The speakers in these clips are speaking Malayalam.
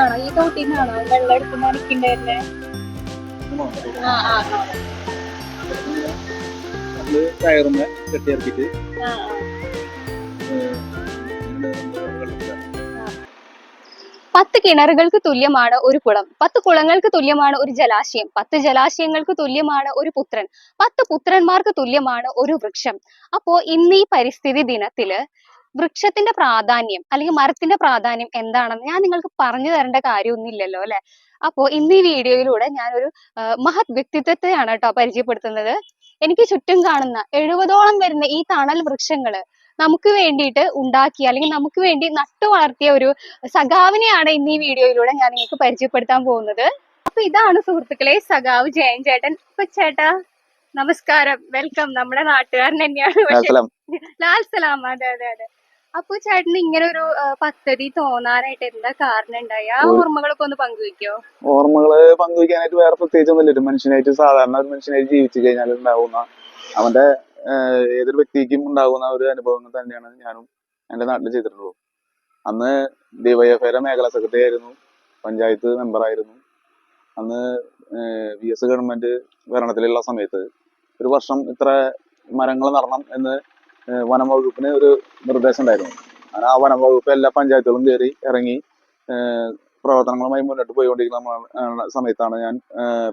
ആണോ ഈ തോട്ടിന്നാണോ വെള്ളം എടുത്ത് നനയ്ക്കണ്ടായിരുന്നെ ആ ആ. ആ. നമ്മൾ കയറുമ്പോ കെട്ടിയിറക്കിട്ട് ആ, ആ. പത്ത് കിണറുകൾക്ക് തുല്യമാണ് ഒരു കുളം. പത്ത് കുളങ്ങൾക്ക് തുല്യമാണ് ഒരു ജലാശയം. പത്ത് ജലാശയങ്ങൾക്ക് തുല്യമാണ് ഒരു പുത്രൻ. പത്ത് പുത്രന്മാർക്ക് തുല്യമാണ് ഒരു വൃക്ഷം. അപ്പോ ഇന്ന് ഈ പരിസ്ഥിതി ദിനത്തിൽ വൃക്ഷത്തിന്റെ പ്രാധാന്യം അല്ലെങ്കിൽ മരത്തിന്റെ പ്രാധാന്യം എന്താണെന്ന് ഞാൻ നിങ്ങൾക്ക് പറഞ്ഞു തരേണ്ട കാര്യമൊന്നുമില്ലല്ലോ അല്ലെ? അപ്പോ ഇന്ന് ഈ വീഡിയോയിലൂടെ ഞാനൊരു ഒരു മഹത് വ്യക്തിത്വത്തെയാണ് കേട്ടോ പരിചയപ്പെടുത്തുന്നത്. എനിക്ക് ചുറ്റും കാണുന്ന എഴുപതോളം വരുന്ന ഈ തണൽ വൃക്ഷങ്ങൾ നമുക്ക് വേണ്ടിയിട്ട് ഉണ്ടാക്കിയ അല്ലെങ്കിൽ നമുക്ക് വേണ്ടി നട്ടു വളർത്തിയ ഒരു സഖാവിനെയാണ് ഇന്ന് ഈ വീഡിയോയിലൂടെ ഞാൻ നിങ്ങൾക്ക് പരിചയപ്പെടുത്താൻ പോകുന്നത്. അപ്പൊ ഇതാണ് സുഹൃത്തുക്കളെ സഖാവ് ജയൻ ചേട്ടൻ ഇപ്പൊ ചേട്ടാ നമസ്കാരം. വെൽക്കം. നമ്മുടെ നാട്ടുകാരൻ തന്നെയാണ്. ലാൽ സലാം. അതെ അതെ അതെ. അപ്പൊ ചേട്ടന് ഇങ്ങനെ ഒരു പദ്ധതി തോന്നാനായിട്ട് എന്താ കാരണം ഉണ്ടായി? ആ ഓർമ്മകളൊക്കെ ഒന്ന് പങ്കുവെക്കോ ഓർമ്മകൾ പങ്കുവെക്കാനായിട്ട് വേറെ പ്രത്യേകിച്ച് ഒന്നുമില്ല. ഒരു മനുഷ്യനായിട്ട് സാധാരണ ഒരു മനുഷ്യനായിട്ട് ജീവിച്ചു കഴിഞ്ഞാൽ ഉണ്ടാവുന്ന അവന്റെ ഏതൊരു വ്യക്തിക്കും ഉണ്ടാകുന്ന ഒരു അനുഭവങ്ങൾ തന്നെയാണ് ഞാനും എന്റെ നാട്ടിൽ ചെയ്തിട്ടുള്ളത്. അന്ന് ഡിവൈഎഫ്ഐയുടെ മേഖലാ സെക്രട്ടറി ആയിരുന്നു. പഞ്ചായത്ത് മെമ്പറായിരുന്നു അന്ന് വി എസ് ഗവൺമെന്റ് ഭരണത്തിലുള്ള സമയത്ത് ഒരു വർഷം ഇത്ര മരങ്ങൾ നടണം എന്ന് വനം വകുപ്പിന് ഒരു നിർദ്ദേശം ഉണ്ടായിരുന്നു. അങ്ങനെ ആ വനം വകുപ്പ് എല്ലാ പഞ്ചായത്തുകളും കയറി ഇറങ്ങി പ്രവർത്തനങ്ങളുമായി മുന്നോട്ട് പോയിക്കൊണ്ടിരിക്കുന്ന സമയത്താണ് ഞാൻ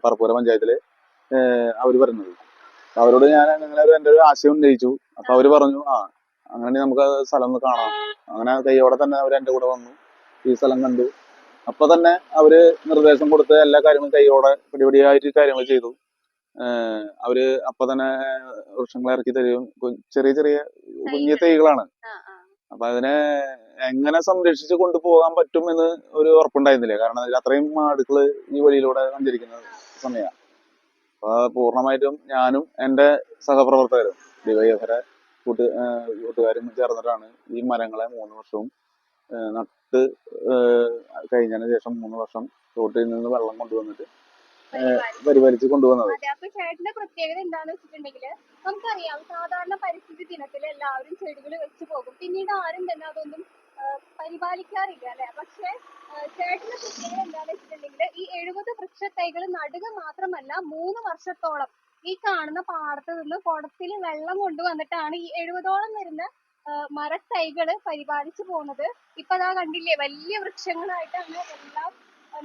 പറപ്പൂര പഞ്ചായത്തിൽ അവർ വരുന്നത് അവരോട് ഞാൻ അങ്ങനെ ഒരു എന്റെ ഒരു ആശയം ഉന്നയിച്ചു. അപ്പൊ അവർ പറഞ്ഞു ആ അങ്ങനെ നമുക്ക് സ്ഥലം ഒന്ന് കാണാം. അങ്ങനെ കൈയോടെ തന്നെ അവർ എന്റെ കൂടെ വന്നു ഈ സ്ഥലം കണ്ടു. അപ്പൊ തന്നെ അവർ നിർദ്ദേശം കൊടുത്ത് എല്ലാ കാര്യങ്ങളും കൈയോടെ പിടിപിടിയായിട്ട് കാര്യങ്ങൾ ചെയ്തു. അവർ അപ്പൊ തന്നെ വൃക്ഷങ്ങൾ ഇറക്കി തരും ചെറിയ ചെറിയ കുഞ്ഞു തൈകളാണ്. അപ്പൊ അതിനെ എങ്ങനെ സംരക്ഷിച്ച് കൊണ്ടുപോകാൻ പറ്റും എന്ന് ഒരു ഉറപ്പുണ്ടായിരുന്നില്ല കാരണം അതിൽ അത്രയും മാടുകൾ ഈ വഴിയിലൂടെ സഞ്ചരിക്കുന്ന സമയമാണ് അപ്പൊ പൂർണമായിട്ടും ഞാനും എന്റെ സഹപ്രവർത്തകരും ഡിവൈഎഫറെ കൂട്ട് കൂട്ടുകാരും ചേർന്നിട്ടാണ് ഈ മരങ്ങളെ മൂന്ന് വർഷവും നട്ട് കഴിഞ്ഞതിന് ശേഷം മൂന്ന് വർഷം തോട്ടിൽ നിന്ന് വെള്ളം കൊണ്ടുവന്നിട്ട്. പരിപാലിച്ച് കൊണ്ടുവന്നത് അപ്പൊ ചേട്ടന്റെ പ്രത്യേകത എന്താന്ന് വെച്ചിട്ടുണ്ടെങ്കിൽ നമുക്കറിയാം സാധാരണ പരിസ്ഥിതി ദിനത്തിൽ എല്ലാവരും ചെടികൾ വെച്ച് പോകും. പിന്നീട് ആരും തന്നെ അതൊന്നും പരിപാലിക്കാറില്ല അല്ലെ? പക്ഷെ ചേട്ടന്റെ പ്രത്യേകത എന്താണെന്ന് വെച്ചിട്ടുണ്ടെങ്കിൽ ഈ എഴുപത് വൃക്ഷത്തൈകൾ നടുക മാത്രമല്ല മൂന്ന് വർഷത്തോളം ഈ കാണുന്ന പാടത്ത് നിന്ന് കുടത്തിൽ വെള്ളം കൊണ്ടുവന്നിട്ടാണ് ഈ എഴുപതോളം വരുന്ന മരത്തൈകൾ പരിപാലിച്ചു പോകുന്നത്. ഇപ്പൊ അതാ കണ്ടില്ലേ വലിയ വൃക്ഷങ്ങളായിട്ടാണ് എല്ലാം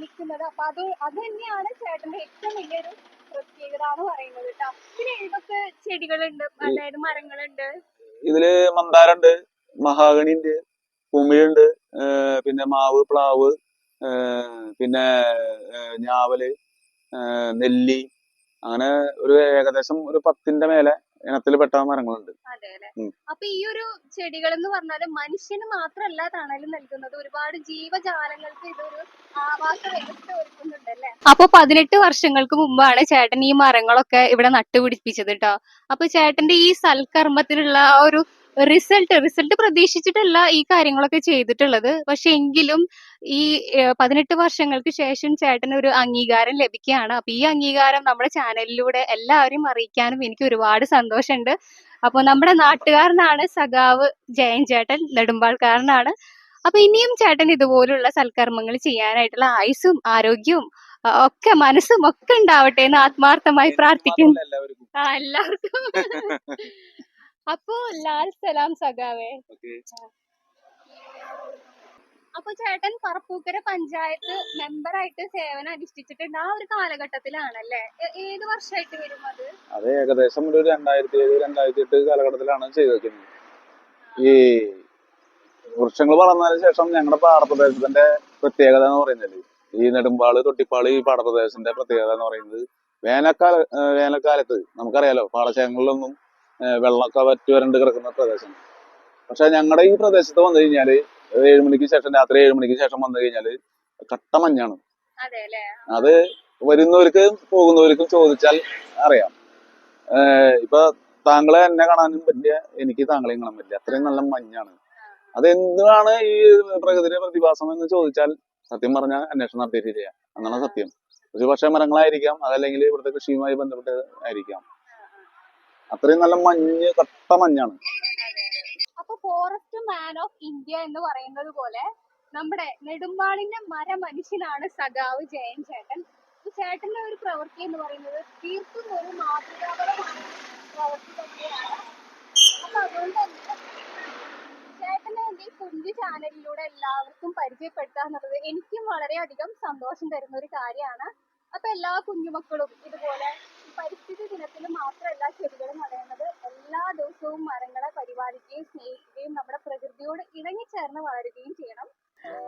നിൽക്കുന്നത്. അപ്പൊ അത് അത് തന്നെയാണ് ചേട്ടന്റെ ഏറ്റവും വലിയൊരു പ്രത്യേകത എന്ന് പറയുന്നത് കേട്ടോ. പിന്നെ ഏതൊക്കെ ചെടികളുണ്ട്? അതായത് മരങ്ങളുണ്ട്? ഇതിൽ മന്ദാരണ്ട് മഹാഗണി ഉണ്ട് കുമിഴുണ്ട് പിന്നെ മാവ് പ്ലാവ് പിന്നെ ഞാവൽ നെല്ലി അങ്ങനെ ഒരു ഏകദേശം ഒരു പത്തിന്റെ മേലെ ഇനത്തിൽ പെട്ട മരങ്ങളുണ്ട്. അപ്പൊ ഈ ഒരു ചെടികൾ എന്ന് പറഞ്ഞാൽ മനുഷ്യന് മാത്രമല്ല തണൽ നൽകുന്നത്. ഒരുപാട് ജീവജാലങ്ങൾക്ക് ഇതൊരു ആവാസ വ്യവസ്ഥ ഒരുക്കുന്നുണ്ടല്ലേ അപ്പൊ പതിനെട്ട് വർഷങ്ങൾക്ക് മുമ്പാണ് ചേട്ടൻ ഈ മരങ്ങളൊക്കെ ഇവിടെ നട്ടുപിടിപ്പിച്ചത് കേട്ടോ അപ്പൊ ചേട്ടന്റെ ഈ സൽക്കർമ്മത്തിനുള്ള ആ ഒരു റിസൾട്ട് റിസൾട്ട് പ്രതീക്ഷിച്ചിട്ടല്ല ഈ കാര്യങ്ങളൊക്കെ ചെയ്തിട്ടുള്ളത്. പക്ഷെ എങ്കിലും ഈ പതിനെട്ട് വർഷങ്ങൾക്ക് ശേഷം ചേട്ടന് ഒരു അംഗീകാരം ലഭിക്കുകയാണ്. അപ്പൊ ഈ അംഗീകാരം നമ്മുടെ ചാനലിലൂടെ എല്ലാവരും അറിയിക്കാനും എനിക്ക് ഒരുപാട് സന്തോഷമുണ്ട്. അപ്പൊ നമ്മുടെ നാട്ടുകാരനാണ് സഖാവ് ജയൻ ചേട്ടൻ നെടുമ്പാൾക്കാരനാണ്. അപ്പൊ ഇനിയും ചേട്ടൻ ഇതുപോലുള്ള സൽക്കർമ്മങ്ങൾ ചെയ്യാനായിട്ടുള്ള ആയുസും ആരോഗ്യവും ഒക്കെ മനസ്സും ഒക്കെ ഉണ്ടാവട്ടെ എന്ന് ആത്മാർത്ഥമായി പ്രാർത്ഥിക്കുന്നു. എല്ലാവർക്കും. അപ്പോ ലാൽ സലാം സഖാവേ. അപ്പൊ ചേട്ടൻ പറപ്പൂക്കര പഞ്ചായത്ത് മെമ്പർ ആയിട്ട് സേവനം അനുഷ്ഠിച്ചിട്ടുണ്ട് ആ ഒരു കാലഘട്ടത്തിലാണല്ലേ? ഏത് വർഷമായിട്ട് വരും അത്? അത് ഏകദേശം ഒരു രണ്ടായിരത്തി ഏഴ് രണ്ടായിരത്തി എട്ട് കാലഘട്ടത്തിലാണ് ചെയ്തിരിക്കുന്നത് ഈ വൃക്ഷങ്ങൾ വളർന്നതിന് ശേഷം ഞങ്ങളുടെ പാടപ്രദേശത്തിന്റെ പ്രത്യേകത എന്ന് പറയുന്നത് ഈ നെടുമ്പാൾ തൊട്ടിപ്പാൾ ഈ പാടപ്രദേശത്തിന്റെ പ്രത്യേകത എന്ന് പറയുന്നത് വേനൽക്കാല വേനൽക്കാലത്ത് നമുക്കറിയാലോ പാടശേഖരങ്ങളിലൊന്നും വെള്ളമൊക്കെ വറ്റി വരണ്ട് കിടക്കുന്ന പ്രദേശം പക്ഷെ ഞങ്ങളുടെ ഈ പ്രദേശത്ത് വന്നു കഴിഞ്ഞാൽ ഏഴ് മണിക്ക് ശേഷം രാത്രി ഏഴ് മണിക്ക് ശേഷം വന്നു കഴിഞ്ഞാൽ കട്ട മഞ്ഞാണ്. അതെ വരുന്നവർക്ക് പോകുന്നവർക്കും ചോദിച്ചാൽ അറിയാം. ഇപ്പൊ താങ്കളെ എന്നെ കാണാനും പറ്റില്ല എനിക്ക് താങ്കളെയും കാണാൻ പറ്റില്ല. അത്രയും നല്ല മഞ്ഞാണ്. അതെന്താണ് ഈ പ്രകൃതിയുടെ പ്രതിഭാസം എന്ന് ചോദിച്ചാൽ സത്യം പറഞ്ഞാൽ അന്വേഷണം നടത്തിയിട്ടില്ല അങ്ങനെ സത്യം. ഒരു പക്ഷേ മരങ്ങളായിരിക്കാം അതല്ലെങ്കിൽ ഇവിടുത്തെ കൃഷിയുമായി ബന്ധപ്പെട്ട് ആയിരിക്കാം. അത്രയും നല്ല മഞ്ഞ് കട്ട മഞ്ഞാണ്. അപ്പൊ ഫോറസ്റ്റ് മാൻ ഓഫ് ഇന്ത്യ എന്ന് പറയുന്നത് പോലെ നമ്മുടെ നെടുമ്പാളിന്റെ മര മനുഷ്യനാണ് സഖാവ് ജയൻ ചേട്ടൻ. ചേട്ടന്റെ ഒരു പ്രവൃത്തി എന്ന് പറയുന്നത് തീർത്തും ഒരു മാതൃകാപരമായ പ്രവൃത്തി തന്നെയാണ്. അപ്പൊ അതുകൊണ്ട് കുഞ്ഞു ചാനലിലൂടെ എല്ലാവർക്കും പരിചയപ്പെടുത്തുക എന്നുള്ളത് എനിക്കും വളരെയധികം സന്തോഷം തരുന്ന ഒരു കാര്യമാണ്. അപ്പൊ എല്ലാ കുഞ്ഞുമക്കളും ഇതുപോലെ പരിസ്ഥിതി ദിനത്തിൽ മാത്രമല്ല ചെടികൾ നടേണ്ടത് എല്ലാ ദിവസവും മരങ്ങളെ പരിപാലിക്കുകയും സ്നേഹിക്കുകയും നമ്മുടെ പ്രകൃതിയോട് ഇണങ്ങിച്ചേർന്ന് വളരുകയും ചെയ്യണം.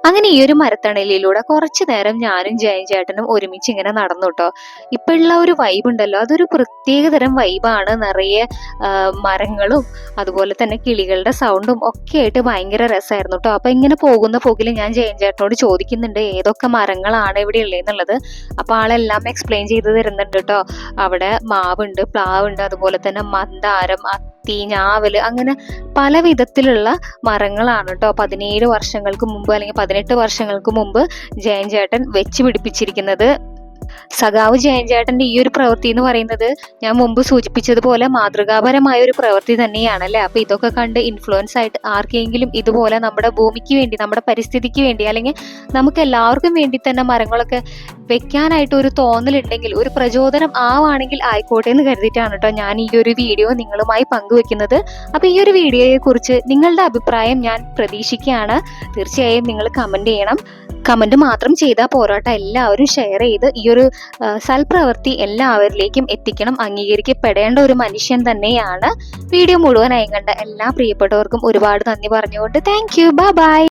അങ്ങനെ ഈ ഒരു മരത്തണലിലൂടെ കുറച്ചു നേരം ഞാനും ജയൻ ചേട്ടനും ഒരുമിച്ച് ഇങ്ങനെ നടന്നു കേട്ടോ ഇപ്പൊ ഉള്ള ഒരു വൈബ് ഉണ്ടല്ലോ. അതൊരു പ്രത്യേകതരം വൈബാണ് നിറയെ മരങ്ങളും അതുപോലെ തന്നെ കിളികളുടെ സൗണ്ടും ഒക്കെ ആയിട്ട് ഭയങ്കര രസമായിരുന്നു കേട്ടോ അപ്പൊ ഇങ്ങനെ പോകുന്ന പോക്കിൽ ഞാൻ ജയൻ ചേട്ടനോട് ചോദിക്കുന്നുണ്ട് ഏതൊക്കെ മരങ്ങളാണ് ഇവിടെ ഉള്ളതെന്നുള്ളത് അപ്പൊ ആളെല്ലാം എക്സ്പ്ലെയിൻ ചെയ്ത് തരുന്നുണ്ട് കേട്ടോ അവിടെ മാവുണ്ട് പ്ലാവുണ്ട് അതുപോലെ തന്നെ മന്ദാരം അത്തി ഞാവൽ അങ്ങനെ പല വിധത്തിലുള്ള മരങ്ങളാണ് കേട്ടോ പതിനേഴ് വർഷങ്ങൾക്ക് മുമ്പ് അല്ലെങ്കിൽ പതിനെട്ട് വർഷങ്ങൾക്ക് മുമ്പ് ജയൻ ചേട്ടൻ വെച്ച് പിടിപ്പിച്ചിരിക്കുന്നത് സഖാവ് ജയൻ ചേട്ടന്റെ ഈ ഒരു പ്രവൃത്തി എന്ന് പറയുന്നത് ഞാൻ മുമ്പ് സൂചിപ്പിച്ചതുപോലെ മാതൃകാപരമായ ഒരു പ്രവൃത്തി തന്നെയാണല്ലേ അപ്പൊ ഇതൊക്കെ കണ്ട് ഇൻഫ്ലുവൻസ് ആയിട്ട് ആർക്കെങ്കിലും ഇതുപോലെ നമ്മുടെ ഭൂമിക്ക് വേണ്ടി നമ്മുടെ പരിസ്ഥിതിക്ക് വേണ്ടി അല്ലെങ്കിൽ നമുക്ക് എല്ലാവർക്കും വേണ്ടി തന്നെ മരങ്ങളൊക്കെ വെക്കാനായിട്ട് ഒരു തോന്നലുണ്ടെങ്കിൽ ഒരു പ്രചോദനം ആവാണെങ്കിൽ ആയിക്കോട്ടെ എന്ന് കരുതിയിട്ടാണ് കേട്ടോ ഞാൻ ഈ ഒരു വീഡിയോ നിങ്ങളുമായി പങ്കുവെക്കുന്നത്. അപ്പൊ ഈ ഒരു വീഡിയോയെ കുറിച്ച് നിങ്ങളുടെ അഭിപ്രായം ഞാൻ പ്രതീക്ഷിക്കുകയാണ്. തീർച്ചയായും നിങ്ങൾ കമന്റ് ചെയ്യണം. കമന്റ് മാത്രം ചെയ്താൽ പോരാട്ട എല്ലാവരും ഷെയർ ചെയ്ത് ഈ ഒരു സൽപ്രവൃത്തി എല്ലാവരിലേക്കും എത്തിക്കണം അംഗീകരിക്കപ്പെടേണ്ട ഒരു മനുഷ്യൻ തന്നെയാണ്. വീഡിയോ മുഴുവനായി കണ്ട എല്ലാ പ്രിയപ്പെട്ടവർക്കും ഒരുപാട് നന്ദി പറഞ്ഞുകൊണ്ട്. Thank you by